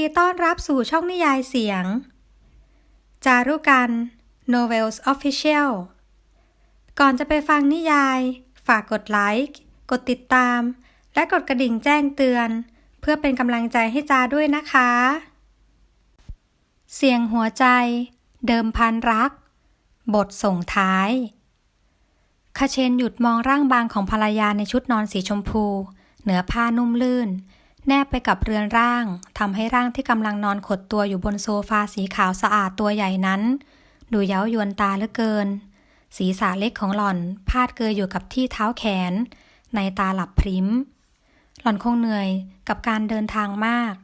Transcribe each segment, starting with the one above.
ดีต้อนรับสู่ช่องนิยายเสียง จารุกัน Novels Official ก่อนจะไปฟังนิยาย ฝากกดไลค์กดติดตาม และกดกระดิ่งแจ้งเตือน เพื่อเป็นกำลังใจให้จาด้วยนะคะ เสียงหัวใจ เดิมพันรัก บทส่งท้ายคาเชนหยุดมองร่างบางของภรรยาในชุดนอนสีชมพู เหนือผ้านุ่มลื่น แนบไปกับเรือนร่างทำให้ร่างที่กำลังนอนขดตัวอยู่บนโซฟาสีขาวสะอาดตัวใหญ่นั้น ดูเย้ายวนตาเหลือเกิน ศีรษะเล็กของหล่อนพาดเกยอยู่กับที่เท้าแขน ในตาหลับพริมหล่อนคงเหนื่อยกับการเดินทางมาก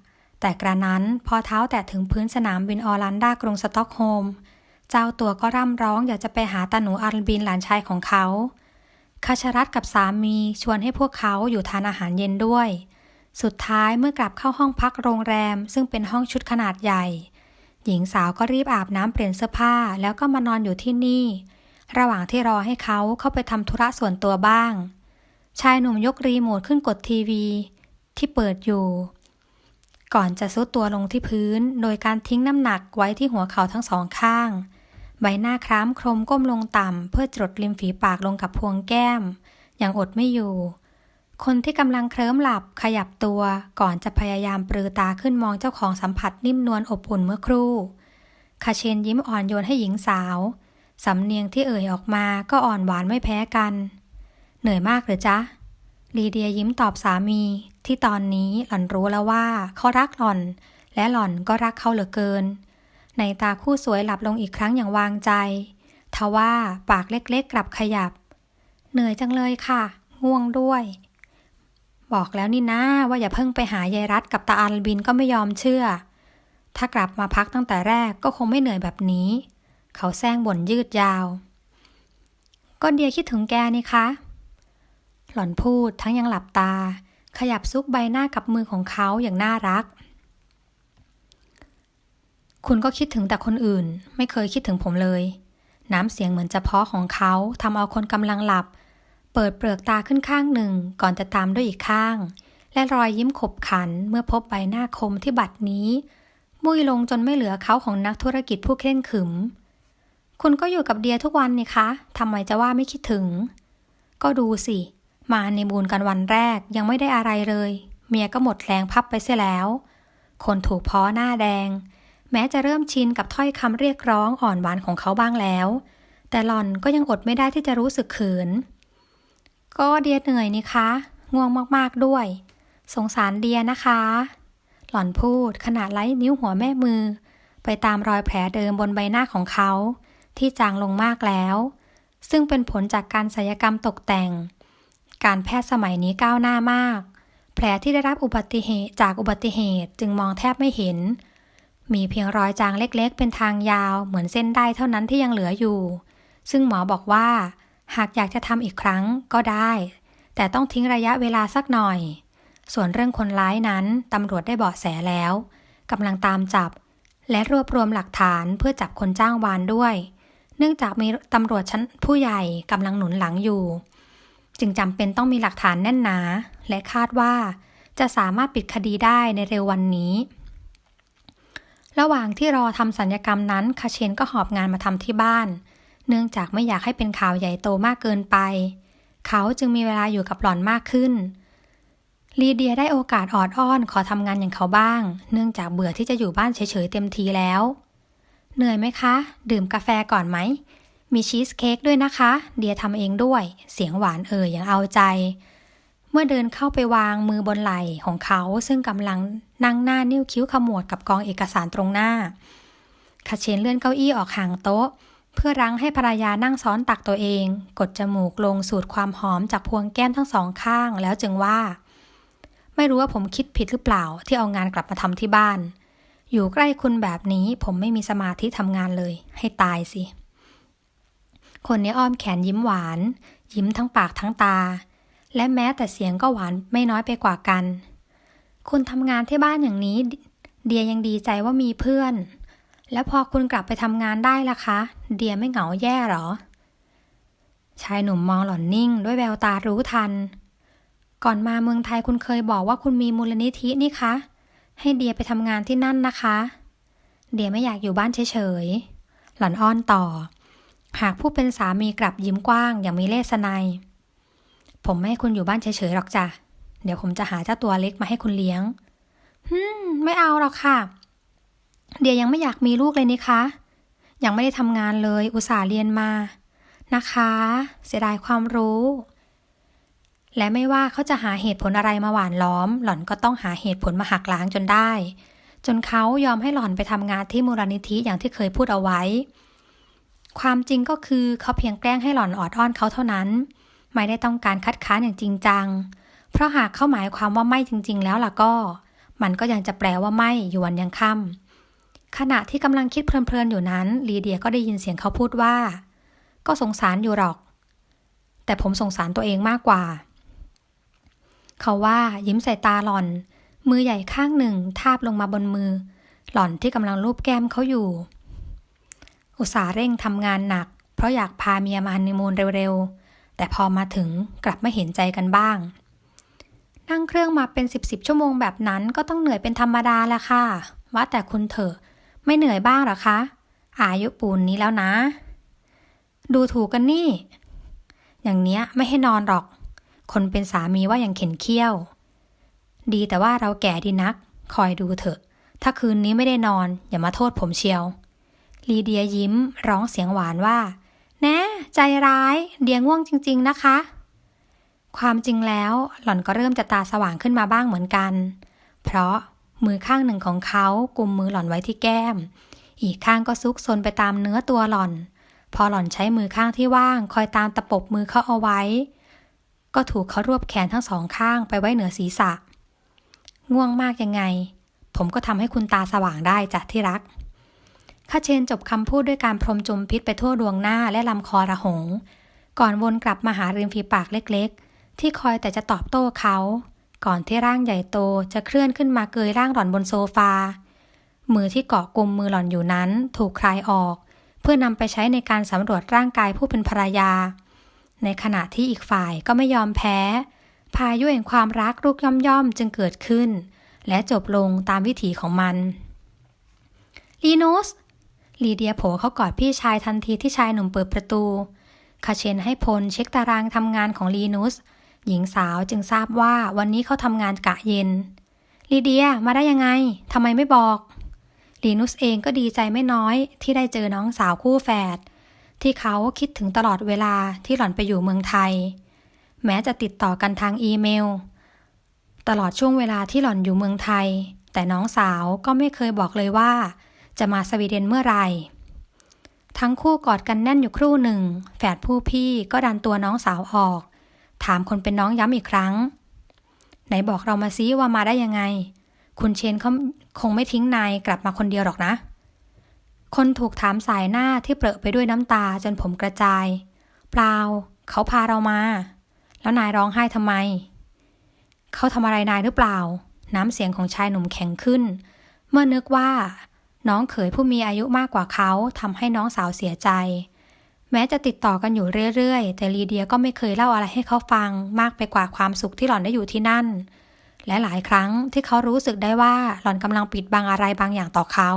แต่กระนั้นพอเท้าแตะถึงพื้นสนามบินออร์แลนดากรุงสต็อกโฮมเจ้าตัวก็ร่ำร้องอยากจะไปหาตาหนูอาร์บินหลานชายของเขาคาชรัตกับสามีชวนให้พวกเขาอยู่ทานอาหารเย็นด้วย สุดท้ายเมื่อกลับเข้าห้องพักโรงแรม ซึ่งเป็นห้องชุดขนาดใหญ่ หญิงสาวก็รีบอาบน้ำเปลี่ยนเสื้อผ้าแล้วก็มานอนอยู่ที่นี่ ระหว่างที่รอให้เขาเข้าไปทำธุระส่วนตัวบ้าง ชายหนุ่มยกรีโมทขึ้นกดทีวี ที่เปิดอยู่ ก่อนจะซุดตัวลงที่พื้น โดยการทิ้งน้ำหนักไว้ที่หัวเขาทั้งสองข้าง ใบหน้าคล้ำโครมก้มลงต่ำเพื่อจดริมฝีปากลงกับพวงแก้ม อย่างอดไม่อยู่ คนที่กำลังเคลิ้มหลับขยับตัว ก่อนจะพยายามปรือตาขึ้นมองเจ้าของสัมผัสนิ่มนวลอบอุ่นเมื่อครู่คาเชนยิ้มอ่อนโยนให้หญิงสาว สำเนียงที่เอ่ยออกมาก็อ่อนหวานไม่แพ้กัน เหนื่อยมากหรือจ๊ะ ลีเดียยิ้มตอบสามีที่ตอนนี้หล่อนรู้แล้วว่าเขารักหล่อน และหล่อนก็รักเขาเหลือเกิน ในตาคู่สวยหลับลงอีกครั้งอย่างวางใจ ทว่าปากเล็กๆกลับขยับ เหนื่อยจังเลยค่ะ ง่วงด้วย บอกแล้วนี่นะว่าอย่าเพิ่งไปหายายรัดกับตาอัลบินก็ไม่ยอมเชื่อ ถ้ากลับมาพักตั้งแต่แรกก็คงไม่เหนื่อยแบบนี้ เขาแซงบ่นยืดยาว ก็เดียคิดถึงแกนี่คะ หล่อนพูดทั้งยังหลับตา ขยับซุกใบหน้ากับมือของเขาอย่างน่ารัก คุณก็คิดถึงแต่คนอื่น ไม่เคยคิดถึงผมเลย น้ำเสียงเหมือนจะเพาะของเขาทำเอาคนกำลังหลับ เปิดเปลือกตาขึ้นข้างหนึ่งก่อนจะตามด้วยอีกข้าง และรอยยิ้มขบขันเมื่อพบใบหน้าคมที่บัดนี้ มุยลงจนไม่เหลือเขาของนักธุรกิจผู้เคร่งขรึม คุณก็อยู่กับเดียทุกวันนี่คะทำไมจะว่าไม่คิดถึง ก็ดูสิ มาในบูนกันวันแรกยังไม่ได้อะไรเลย เมียก็หมดแรงพับไปเสียแล้ว คนถูกพ้อหน้าแดง แม้จะเริ่มชินกับถ้อยคำเรียกร้องอ่อนหวานของเขาบ้างแล้ว แต่หล่อนก็ยังอดไม่ได้ที่จะรู้สึกเขิน ก็เดียเหนื่อยนี่คะง่วงมากๆด้วย สงสารเดียนะคะ หล่อนพูดขณะไล่นิ้วหัวแม่มือ ไปตามรอยแผลเดิมบนใบหน้าของเขา ที่จางลงมากแล้ว ซึ่งเป็นผลจากการศัลยกรรมตกแต่ง การแพทย์สมัยนี้ก้าวหน้ามาก แผลที่ได้รับอุบัติเหตุจากอุบัติเหตุจึงมองแทบไม่เห็น มีเพียงรอยจางเล็กๆ เป็นทางยาวเหมือนเส้นได้เท่านั้นที่ยังเหลืออยู่ ซึ่งหมอบอกว่า หากอยากจะทำอีกครั้งก็ได้ แต่ต้องทิ้งระยะเวลาสักหน่อย ส่วนเรื่องคนร้ายนั้นตำรวจได้เบาะแสแล้วกำลังตามจับ และรวบรวมหลักฐานเพื่อจับคนจ้างวานด้วย เนื่องจากมีตำรวจชั้นผู้ใหญ่กำลังหนุนหลังอยู่ จึงจำเป็นต้องมีหลักฐานแน่นหนา และคาดว่า จะสามารถปิดคดีได้ในเร็ววันนี้ ระหว่างที่รอทำสัญญกรรมนั้นคาเชนก็หอบงานมาทำที่บ้านเเนื่องจากไม่อยากให้เป็นข่าวใหญ่โตมากเกินไป เขาจึงมีเวลาอยู่กับหล่อนมากขึ้น ลีเดียได้โอกาสออดอ้อนขอทำงานอย่างเขาบ้าง เนื่องจากเบื่อที่จะอยู่บ้านเฉยๆเต็มทีแล้ว เหนื่อยไหมคะ ดื่มกาแฟก่อนไหม มีชีสเค้กด้วยนะคะ เดียทำเองด้วย เสียงหวานเอ่ยอย่างเอาใจ เมื่อเดินเข้าไปวางมือบนไหล่ของเขาซึ่งกำลังนั่งหน้านิ้วคิ้วขมวดกับกองเอกสารตรงหน้าคาเชนเลื่อนเก้าอี้ออกห่างโต๊ะ เพื่อรั้งให้ภรรยานั่งซ้อนตักตัวเอง กดจมูกลงสูดความหอมจากพวงแก้มทั้งสองข้าง แล้วจึงว่า ไม่รู้ว่าผมคิดผิดหรือเปล่าที่เอางานกลับมาทำที่บ้าน อยู่ใกล้คุณแบบนี้ผมไม่มีสมาธิทำงานเลย ให้ตายสิ คนนี้อ้อมแขนยิ้มหวาน ยิ้มทั้งปากทั้งตา และแม้แต่เสียงก็หวานไม่น้อยไปกว่ากัน คุณทำงานที่บ้านอย่างนี้ เดียยังดีใจว่ามีเพื่อน แล้วพอคุณกลับไปทำงานได้ล่ะคะ เดียไม่เหงาแย่หรอ ชายหนุ่มมองหล่อนนิ่งด้วยแววตารู้ทัน ก่อนมาเมืองไทยคุณเคยบอกว่าคุณมีมูลนิธินี่คะ ให้เดียไปทำงานที่นั่นนะคะ เดียไม่อยากอยู่บ้านเฉยๆ หล่อนอ้อนต่อ หากผู้เป็นสามีกลับยิ้มกว้างอย่างมีเลสไนยผมไม่ให้คุณอยู่บ้านเฉยๆหรอกจ้ะ เดี๋ยวผมจะหาเจ้าตัวเล็กมาให้คุณเลี้ยง ฮึมไม่เอาหรอกค่ะ เดียยังไม่อยากมีลูกเลยนี่คะ ยังไม่ได้ทำงานเลยอุตส่าห์เรียนมา นะคะ เสียดายความรู้ และไม่ว่าเขาจะหาเหตุผลอะไรมาหวานล้อม หล่อนก็ต้องหาเหตุผลมาหักล้างจนได้ จนเขายอมให้หล่อนไปทำงานที่มูลนิธิอย่างที่เคยพูดเอาไว้ ความจริงก็คือเขาเพียงแกล้งให้หล่อนออดอ้อนเขาเท่านั้น ไม่ได้ต้องการคัดค้านอย่างจริงจัง เพราะหากเขาหมายความว่าไม่จริง ๆ แล้วล่ะก็ มันก็ยังจะแปลว่าไม่อยู่วันยังค่ำ ขณะที่กำลังคิดเพลินๆอยู่นั้น ลีเดียก็ได้ยินเสียงเขาพูดว่า ก็สงสารอยู่หรอก แต่ผมสงสารตัวเองมากกว่า เขาว่ายิ้มใส่ตาหล่อน มือใหญ่ข้างหนึ่งทาบลงมาบนมือ หล่อนที่กำลังลูบแก้มเขาอยู่ อุตส่าห์เร่งทำงานหนัก เพราะอยากพาเมียมาฮันนีมูนเร็วๆ แต่พอมาถึงกลับไม่เห็นใจกันบ้าง นั่งเครื่องมาเป็นสิบสิบชั่วโมงแบบนั้นก็ต้องเหนื่อยเป็นธรรมดาแหละค่ะว่าแต่คุณเถอะ ไม่เหนื่อยบ้างหรอคะ อายุปูนนี้แล้วนะ ดูถูกกันนี่ อย่างเนี้ยไม่ให้นอนหรอก คนเป็นสามีว่าอย่างเข็นเขี้ยว ดีแต่ว่าเราแก่ดีนัก คอยดูเถอะ ถ้าคืนนี้ไม่ได้นอน อย่ามาโทษผมเชียว ลีเดียยิ้มร้องเสียงหวานว่า แน่ใจร้าย เดียง่วงจริง ๆนะคะ ความจริงแล้วหล่อนก็เริ่มจะตาสว่างขึ้นมาบ้างเหมือนกัน เพราะ มือข้างหนึ่งของเขากุมมือหล่อนไว้ที่แก้ม อีกข้างก็ซุกซนไปตามเนื้อตัวหล่อน พอหล่อนใช้มือข้างที่ว่าง คอยตามตะปบมือเขาเอาไว้ ก็ถูกเขารวบแขนทั้งสองข้างไปไว้เหนือศีรษะ ง่วงมากยังไง ผมก็ทำให้คุณตาสว่างได้จ้ะที่รักข้าเชนจบคำพูดด้วยการพรมจุมพิษไปทั่วดวงหน้าและลำคอระหง ก่อนวนกลับมาหาริมฝีปากเล็กๆ ที่คอยแต่จะตอบโต้เขา ก่อนที่ร่างใหญ่โตจะเคลื่อนขึ้นมาเกยร่างหล่อนบนโซฟา มือที่เกาะกลุมมือหล่อนอยู่นั้นถูกคลายออก เพื่อนำไปใช้ในการสำรวจร่างกายผู้เป็นภรรยา ในขณะที่อีกฝ่ายก็ไม่ยอมแพ้ พายุแห่งความรักลูกย่อมๆจึงเกิดขึ้น และจบลงตามวิถีของมันลีนุสลีเดียโผเข้ากอดพี่ชายทันทีที่ชายหนุ่มเปิดประตูคาเชนให้พลเช็คตารางทำงานของลีนุส หญิงสาวจึงทราบว่าวันนี้เขาทำงานกะเย็น ลีเดียมาได้ยังไงทำไมไม่บอกลีนุสเองก็ดีใจไม่น้อยที่ได้เจอน้องสาวคู่แฝดที่เขาคิดถึงตลอดเวลาที่หล่อนไปอยู่เมืองไทย แม้จะติดต่อกันทางอีเมล ตลอดช่วงเวลาที่หล่อนอยู่เมืองไทย แต่น้องสาวก็ไม่เคยบอกเลยว่า จะมาสวีเดนเมื่อไหร่ทั้งคู่กอดกันแน่นอยู่ครู่หนึ่ง แฝดผู้พี่ก็ดันตัวน้องสาวออก ถามคนเป็นน้องย้ำอีกครั้ง ไหนบอกเรามาซิว่ามาได้ยังไง คุณเชนเขาคงไม่ทิ้งนายกลับมาคนเดียวหรอกนะ คนถูกถามสายหน้าที่เปรอะไปด้วยน้ำตาจนผมกระจาย เปล่า เขาพาเรามา แล้วนายร้องไห้ทำไม เขาทำอะไรนายหรือเปล่า น้ำเสียงของชายหนุ่มแข็งขึ้น เมื่อนึกว่า น้องเขยผู้มีอายุมากกว่าเขาทำให้น้องสาวเสียใจ แม้จะติดต่อกันอยู่เรื่อยๆ แต่ลีเดียก็ไม่เคยเล่าอะไรให้เขาฟัง มากไปกว่าความสุขที่หล่อนได้อยู่ที่นั่น และหลายครั้งที่เขารู้สึกได้ว่าหล่อนกำลังปิดบังอะไรบางอย่างต่อเขา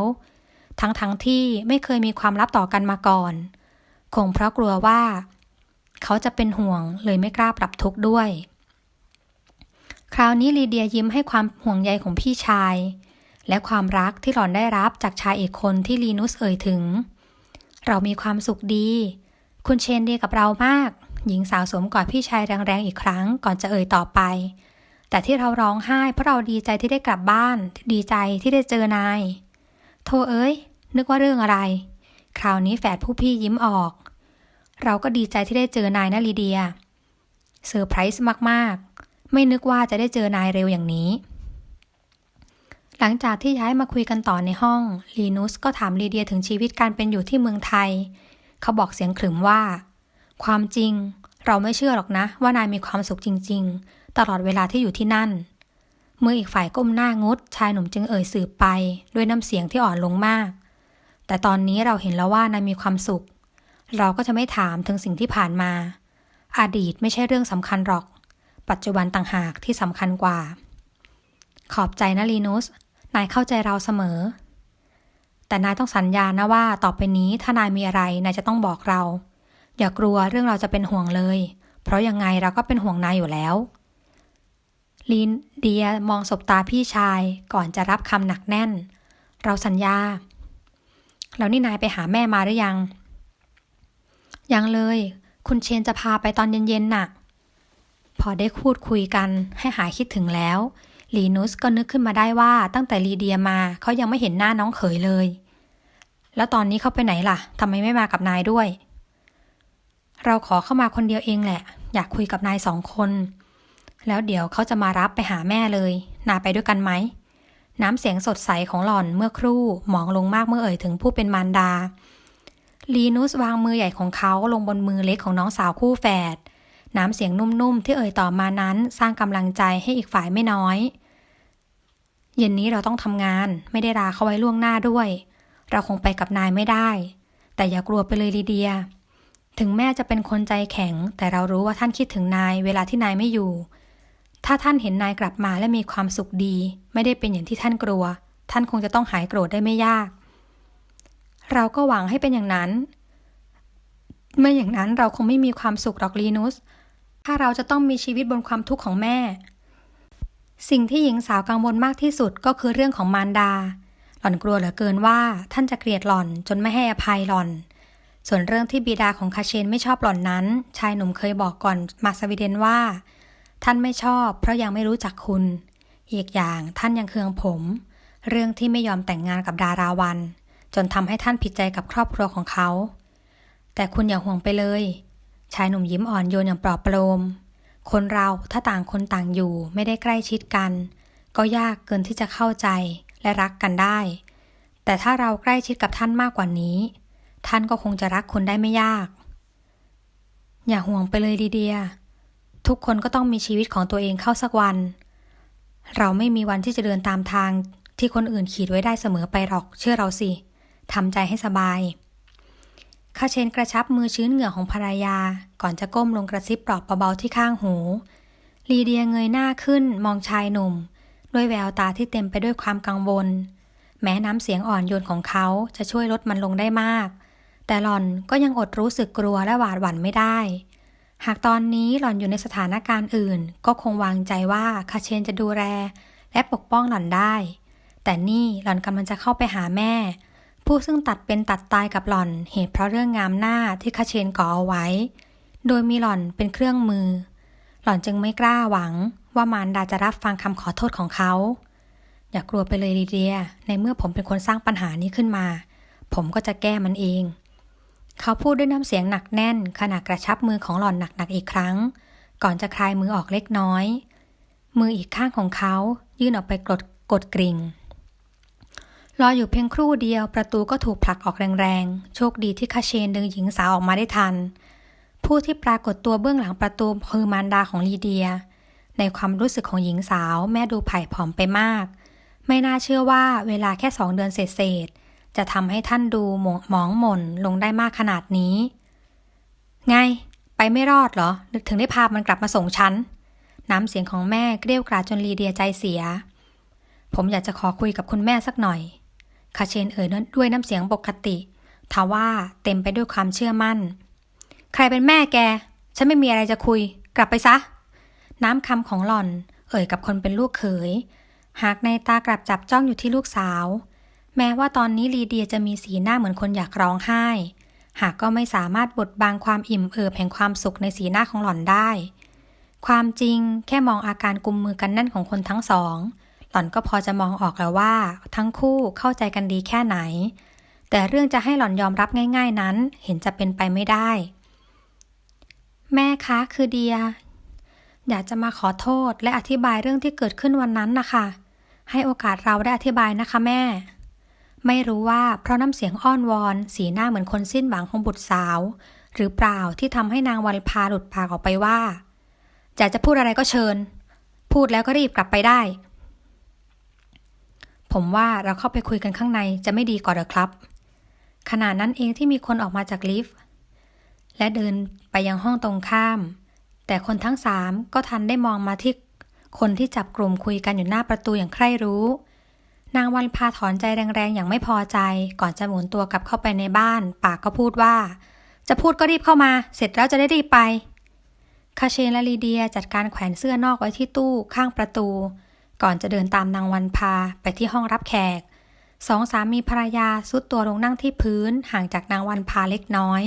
ทั้งๆทที่ไม่เคยมีความลับต่อกันมาก่อน คงเพราะกลัวว่า เขาจะเป็นห่วงเลยไม่กล้าปรับทุกข์ด้วย คราวนี้ลีเดียยิ้มให้ความห่วงใยของพี่ชาย และความรักที่หล่อนได้รับจากชายอีกคนที่ลีนุสเอ่ยถึง เรามีความสุขดี คุณเชนดีกับเรามาก หญิงสาวสวมกอดพี่ชายแรงๆอีกครั้งก่อนจะเอ่ยต่อไป แต่ที่เราร้องไห้เพราะเราดีใจที่ได้กลับบ้าน ดีใจที่ได้เจอนาย โทเอ้ย นึกว่าเรื่องอะไร คราวนี้แฝดผู้พี่ยิ้มออก เราก็ดีใจที่ได้เจอนายนะลีเดียเซอร์ไพรส์มากๆ ไม่นึกว่าจะได้เจอนายเร็วอย่างนี้ หลังจากที่ย้ายมาคุยกันต่อในห้อง ลีนุสก็ถามลีเดียถึงชีวิตการเป็นอยู่ที่เมืองไทย เขาบอกเสียงขรึมว่า ความจริง เราไม่เชื่อหรอกนะ ว่านายมีความสุขจริง ๆ ตลอดเวลาที่อยู่ที่นั่น เมื่ออีกฝ่ายก้มหน้างดชายหนุ่มจึงเอ่ยสืบไป ด้วยน้ำเสียงที่อ่อนลงมาก แต่ตอนนี้เราเห็นแล้วว่านายมีความสุข เราก็จะไม่ถามถึงสิ่งที่ผ่านมา อดีตไม่ใช่เรื่องสำคัญหรอก ปัจจุบันต่างหากที่สำคัญกว่า ขอบใจนะลีนุส นายเข้าใจเราเสมอ แต่นายต้องสัญญานะว่าต่อไปนี้ถ้านายมีอะไรนายจะต้องบอกเรา อย่ากลัวเรื่องเราจะเป็นห่วงเลย เพราะยังไงเราก็เป็นห่วงนายอยู่แล้วลีนเดียมองสบตาพี่ชายก่อนจะรับคำหนักแน่น เราสัญญา แล้วนี่นายไปหาแม่มาหรือยัง ยังเลย คุณเชนจะพาไปตอนเย็นๆน่ะ พอได้พูดคุยกันให้หายคิดถึงแล้ว ลีนุสก็นึกขึ้นมาได้ว่าตั้งแต่ลีเดียมาเขายังไม่เห็นหน้าน้องเขยเลย แล้วตอนนี้เขาไปไหนล่ะทำไมไม่มากับนายด้วย เราขอเข้ามาคนเดียวเองแหละ อยากคุยกับนายสองคน แล้วเดี๋ยวเขาจะมารับไปหาแม่เลย นาไปด้วยกันไหม น้ำเสียงสดใสของหล่อนเมื่อครู่หมองลงมากเมื่อเอ่ยถึงผู้เป็นมารดาลีนุสวางมือใหญ่ของเขาลงบนมือเล็กของน้องสาวคู่แฝด น้ำเสียงนุ่มๆที่เอ่ยต่อมานั้นสร้างกำลังใจให้อีกฝ่ายไม่น้อย เย็นนี้เราต้องทำงานไม่ได้ลาเขาไว้ล่วงหน้าด้วย เราคงไปกับนายไม่ได้ แต่อย่ากลัวไปเลยลีเดีย ถึงแม่จะเป็นคนใจแข็ง แต่เรารู้ว่าท่านคิดถึงนายเวลาที่นายไม่อยู่ ถ้าท่านเห็นนายกลับมาและมีความสุขดี ไม่ได้เป็นอย่างที่ท่านกลัว ท่านคงจะต้องหายโกรธได้ไม่ยาก เราก็หวังให้เป็นอย่างนั้นไม่อย่างนั้นเราคงไม่มีความสุขหรอกลีนุส ถ้าเราจะต้องมีชีวิตบนความทุกข์ของแม่ สิ่งที่หญิงสาวกังวลมากที่สุดก็คือเรื่องของมารดา หล่อนกลัวเหลือเกินว่าท่านจะเกลียดหล่อนจนไม่ให้อภัยหล่อน ส่วนเรื่องที่บิดาของคาเชนไม่ชอบหล่อนนั้น ชายหนุ่มเคยบอกก่อนมาสวีเดนว่า ท่านไม่ชอบ เพราะยังไม่รู้จักคุณ อีกอย่างท่านยังเคืองผม เรื่องที่ไม่ยอมแต่งงานกับดาราวัน จนทำให้ท่านผิดใจกับครอบครัวของเขา แต่คุณอย่าห่วงไปเลย ชายหนุ่มยิ้มอ่อนโยนอย่างปลอบประโลม คนเราถ้าต่างคนต่างอยู่ไม่ได้ใกล้ชิดกัน ก็ยากเกินที่จะเข้าใจและรักกันได้ แต่ถ้าเราใกล้ชิดกับท่านมากกว่านี้ ท่านก็คงจะรักคุณได้ไม่ยาก อย่าห่วงไปเลยดีเดีย ทุกคนก็ต้องมีชีวิตของตัวเองเข้าสักวัน เราไม่มีวันที่จะเดินตามทางที่คนอื่นขีดไว้ได้เสมอไปหรอกเชื่อเราสิทำใจให้สบาย คาเชนกระชับมือชื้นเหงื่อของภรรยา ก่อนจะก้มลงกระซิบปลอบเบาๆที่ข้างหู ลีเดียเงยหน้าขึ้นมองชายหนุ่ม ด้วยแววตาที่เต็มไปด้วยความกังวล แม้น้ำเสียงอ่อนโยนของเขาจะช่วยลดมันลงได้มาก แต่หล่อนก็ยังอดรู้สึกกลัวและหวาดหวั่นไม่ได้ หากตอนนี้หล่อนอยู่ในสถานการณ์อื่น ก็คงวางใจว่าคาเชนจะดูแลและปกป้องหล่อนได้ แต่นี่หล่อนกำลังจะเข้าไปหาแม่ ผู้ซึ่งตัดเป็นตัดตายกับหล่อน เหตุเพราะเรื่องงามหน้าที่คาเชนก่อเอาไว้ โดยมีหล่อนเป็นเครื่องมือ หล่อนจึงไม่กล้าหวังว่ามารดาจะรับฟังคำขอโทษของเขา อย่ากลัวไปเลยลีเดีย ในเมื่อผมเป็นคนสร้างปัญหานี้ขึ้นมา ผมก็จะแก้มันเอง เขาพูดด้วยน้ำเสียงหนักแน่น ขณะกระชับมือของหล่อนหนักๆอีกครั้ง ก่อนจะคลายมือออกเล็กน้อย มืออีกข้างของเขายื่นออกไปกดกดกริ่ง รออยู่เพียงครู่เดียวประตูก็ถูกผลักออกแรงๆ โชคดีที่คาเชนดึงหญิงสาวออกมาได้ทัน ผู้ที่ปรากฏตัวเบื้องหลังประตูคือมารดาของลีเดีย ในความรู้สึกของหญิงสาวแม่ดูไผ่ผอมไปมาก ไม่น่าเชื่อว่าเวลาแค่สองเดือนเศษๆจะทำให้ท่านดูหมองหมองหม่นลงได้มากขนาดนี้ ไง ไปไม่รอดเหรอ นึกถึงได้พามันกลับมาส่งฉัน น้ำเสียงของแม่เกลี้ยวกราดจนลีเดียใจเสีย ผมอยากจะขอคุยกับคุณแม่สักหน่อย คาเชนเอ่ยด้วยน้ำเสียงปกติทว่าเต็มไปด้วยความเชื่อมั่น ใครเป็นแม่แก ฉันไม่มีอะไรจะคุย กลับไปซะ น้ำคำของหล่อน เอ่ยกับคนเป็นลูกเขย หากในตากลับจับจ้องอยู่ที่ลูกสาว แม้ว่าตอนนี้ลีเดียจะมีสีหน้าเหมือนคนอยากร้องไห้ หากก็ไม่สามารถบดบังความอิ่มเอิบแห่งความสุขในสีหน้าของหล่อนได้ ความจริงแค่มองอาการกุมมือกันแน่นของคนทั้งสอง หล่อนก็พอจะมองออกแล้วว่า ทั้งคู่เข้าใจกันดีแค่ไหน แต่เรื่องจะให้หล่อนยอมรับง่าย ๆนั้น เห็นจะเป็นไปไม่ได้ แม่คะคือเดีย อยากจะมาขอโทษและอธิบายเรื่องที่เกิดขึ้นวันนั้นนะคะ ให้โอกาสเราได้อธิบายนะคะแม่ ไม่รู้ว่าเพราะน้ำเสียงอ้อนวอน สีหน้าเหมือนคนสิ้นหวังของบุตรสาว หรือเปล่าที่ทำให้นางวันพาหลุดปากออกไปว่าอยากจะพูดอะไรก็เชิญ พูดแล้วก็รีบกลับไปได้ ผมว่าเราเข้าไปคุยกันข้างในจะไม่ดีกว่าหรอครับ ขณะนั้นเองที่มีคนออกมาจากลิฟต์และเดินไปยังห้องตรงข้าม แต่คนทั้งสามก็ทันได้มองมาที่คนที่จับกลุ่มคุยกันอยู่หน้าประตูอย่างใคร่รู้ นางวันพาถอนใจแรงๆ อย่างไม่พอใจ ก่อนจะหมุนตัวกลับเข้าไปในบ้าน ปากก็พูดว่า จะพูดก็รีบเข้ามา เสร็จแล้วจะได้รีบไปคาเชนและลีเดียจัดการแขวนเสื้อนอกไว้ที่ตู้ข้างประตู ก่อนจะเดินตามนางวันพาไปที่ห้องรับแขก สองสามีภรรยาซุดตัวลงนั่งที่พื้นห่างจากนางวันพาเล็กน้อย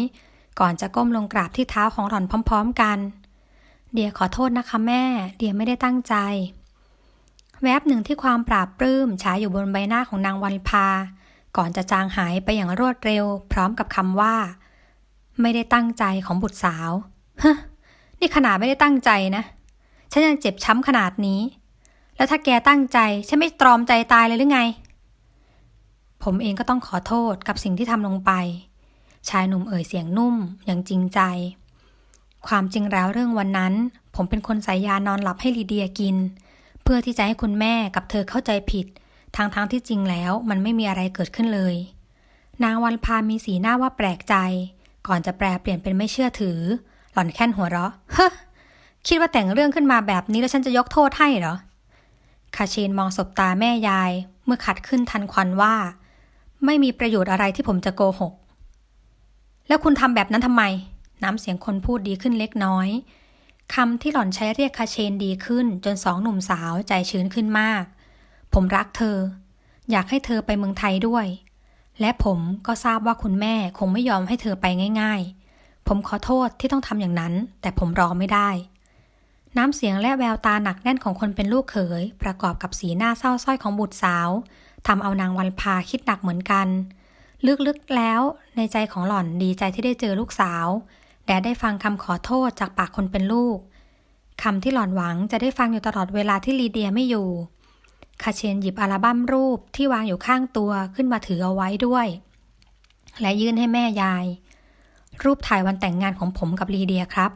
ก่อนจะก้มลงกราบที่เท้าของหล่อนพร้อม ๆ กัน เดียขอโทษนะคะแม่ เดียไม่ได้ตั้งใจ แวบหนึ่งที่ความปราบปลื้มฉายอยู่บนใบหน้าของนางวันพา ก่อนจะจางหายไปอย่างรวดเร็ว พร้อมกับคำว่า ไม่ได้ตั้งใจของบุตรสาวฮะนี่ขนาดไม่ได้ตั้งใจนะ ฉันยังเจ็บช้ำขนาดนี้ แล้วถ้าแกตั้งใจฉันไม่ตรอมใจตายเลยหรือไง ผมเองก็ต้องขอโทษกับสิ่งที่ทำลงไป ชายหนุ่มเอ่ยเสียงนุ่มอย่างจริงใจ ความจริงแล้วเรื่องวันนั้น ผมเป็นคนใส่ยานอนหลับให้ลีเดียกิน เพื่อที่จะให้คุณแม่กับเธอเข้าใจผิดทางทั้งๆที่จริงแล้วมันไม่มีอะไรเกิดขึ้นเลย นางวันพามีสีหน้าว่าแปลกใจ ก่อนจะแปลเปลี่ยนเป็นไม่เชื่อถือ หล่อนแค่นหัวเราะ เฮ้อคิดว่าแต่งเรื่องขึ้นมาแบบนี้แล้วฉันจะยกโทษให้เหรอ คาเชนมองสบตาแม่ยาย เมื่อขัดขึ้นทันควันว่า ไม่มีประโยชน์อะไรที่ผมจะโกหก แล้วคุณทำแบบนั้นทำไม น้ำเสียงคนพูดดีขึ้นเล็กน้อยคำที่หล่อนใช้เรียกคาเชนดีขึ้น จนสองหนุ่มสาวใจชื้นขึ้นมาก ผมรักเธอ อยากให้เธอไปเมืองไทยด้วย และผมก็ทราบว่าคุณแม่คงไม่ยอมให้เธอไปง่าย ๆ ผมขอโทษที่ต้องทำอย่างนั้น แต่ผมรอไม่ได้ น้ำเสียงและแววตาหนักแน่นของคนเป็นลูกเขย ประกอบกับสีหน้าเศร้าส้อยของบุตรสาวทำเอานางวันพาคิดหนักเหมือนกัน ลึกๆแล้วในใจของหล่อนดีใจที่ได้เจอลูกสาวและได้ฟังคำขอโทษจากปากคนเป็นลูกคำที่หล่อนหวังจะได้ฟังอยู่ตลอดเวลาที่ลีเดียไม่อยู่คาเชนหยิบอัลบั้มรูปที่วางอยู่ข้างตัวขึ้นมาถือเอาไว้ด้วย และยื่นให้แม่ยาย รูปถ่ายวันแต่งงานของผมกับลีเดียครับ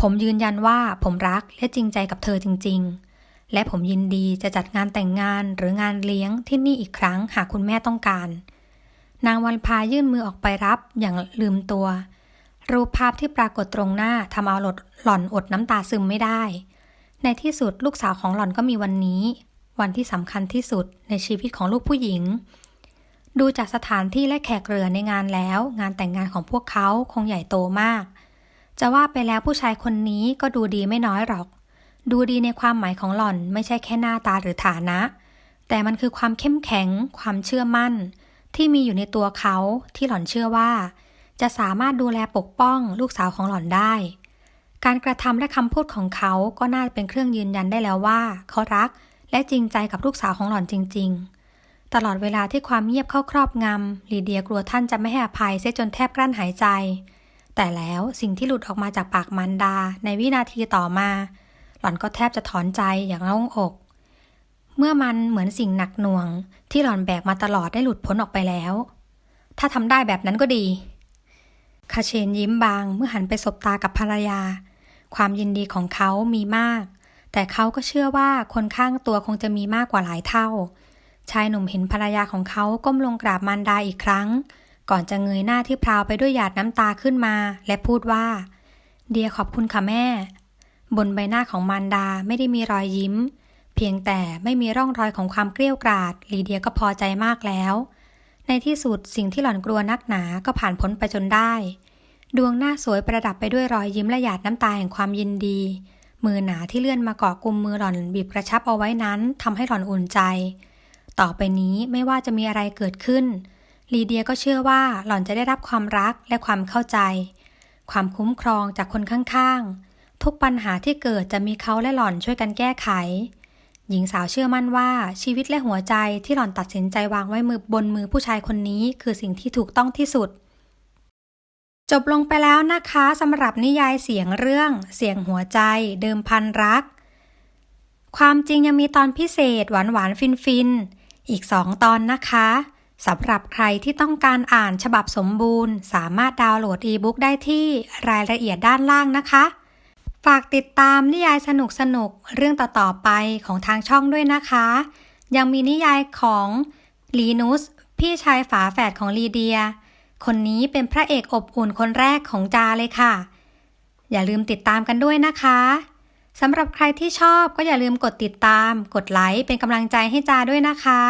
ผมยืนยันว่าผมรักและจริงใจกับเธอจริง ๆ และผมยินดีจะจัดงานแต่งงานหรืองานเลี้ยงที่นี่อีกครั้งหากคุณแม่ต้องการ นางวันพายื่นมือออกไปรับอย่างลืมตัว รูปภาพที่ปรากฏตรงหน้าทำเอาหลดหล่อนอดน้ำตาซึมไม่ได้ ในที่สุดลูกสาวของหล่อนก็มีวันนี้ วันที่สำคัญที่สุดในชีวิตของลูกผู้หญิง ดูจากสถานที่และแขกเรือในงานแล้ว งานแต่งงานของพวกเขาคงใหญ่โตมาก จะว่าไปแล้วผู้ชายคนนี้ก็ดูดีไม่น้อยหรอก ดูดีในความหมายของหล่อนไม่ใช่แค่หน้าตาหรือฐานะ แต่มันคือความเข้มแข็ง ความเชื่อมั่น ที่มีอยู่ในตัวเขาที่หล่อนเชื่อว่า จะสามารถดูแลปกป้องลูกสาวของหล่อนได้ การกระทำและคำพูดของเขาก็น่าเป็นเครื่องยืนยันได้แล้วว่า เขารักและจริงใจกับลูกสาวของหล่อนจริง ๆ ตลอดเวลาที่ความเงียบเข้าครอบงำลีเดียกลัวท่านจะไม่ให้อภัยเสียจนแทบกลั้นหายใจ แต่แล้วสิ่งที่หลุดออกมาจากปากมารดาในวินาทีต่อมา หล่อนก็แทบจะถอนใจอย่างโล่งอก เมื่อมันเหมือนสิ่งหนักหน่วง ที่หล่อนแบกมาตลอดได้หลุดพ้นออกไปแล้ว ถ้าทำได้แบบนั้นก็ดีคาเชนยิ้มบางเมื่อหันไปสบตากับภรรยา ความยินดีของเขามีมาก แต่เขาก็เชื่อว่าคนข้างตัวคงจะมีมากกว่าหลายเท่า ชายหนุ่มเห็นภรรยาของเขาก้มลงกราบมารดาอีกครั้ง ก่อนจะเงยหน้าที่พราวไปด้วยหยาดน้ำตาขึ้นมา และพูดว่า เดียขอบคุณค่ะแม่ บนใบหน้าของมารดาไม่ได้มีรอยยิ้ม เพียงแต่ไม่มีร่องรอยของความเกลี้ยกราดลีเดียก็พอใจมากแล้ว ในที่สุดสิ่งที่หล่อนกลัวนักหนาก็ผ่านพ้นไปจนได้ ดวงหน้าสวยประดับไปด้วยรอยยิ้มและหยาดน้ำตาแห่งความยินดี มือหนาที่เลื่อนมาเกาะกลุมมือหล่อนบีบกระชับเอาไว้นั้นทำให้หล่อนอุ่นใจ ต่อไปนี้ไม่ว่าจะมีอะไรเกิดขึ้น ลีเดียก็เชื่อว่าหล่อนจะได้รับความรักและความเข้าใจ ความคุ้มครองจากคนข้างๆ ทุกปัญหาที่เกิดจะมีเขาและหล่อนช่วยกันแก้ไข หญิงสาวเชื่อมั่นว่าชีวิตและหัวใจที่หล่อนตัดสินใจวางไว้มือบนมือผู้ชายคนนี้คือสิ่งที่ถูกต้องที่สุด จบลงไปแล้วนะคะสำหรับนิยายเสียงเรื่องเสียงหัวใจ เดิมพันรัก ความจริงยังมีตอนพิเศษหวานหวานฟินฟินอีกสองตอนนะคะ สำหรับใครที่ต้องการอ่านฉบับสมบูรณ์ สามารถดาวน์โหลดอีบุ๊กได้ที่รายละเอียดด้านล่างนะคะ ฝากติดตามนิยายสนุกสนุกเรื่องต่อๆไปของทางช่องด้วยนะคะ ยังมีนิยายของลีนุสพี่ชายฝาแฝดของลีเดีย คนนี้เป็นพระเอกอบอุ่นคนแรกของจาเลยค่ะ อย่าลืมติดตามกันด้วยนะคะสำหรับใครที่ชอบก็อย่าลืมกดติดตาม กดไลค์เป็นกำลังใจให้จาด้วยนะคะ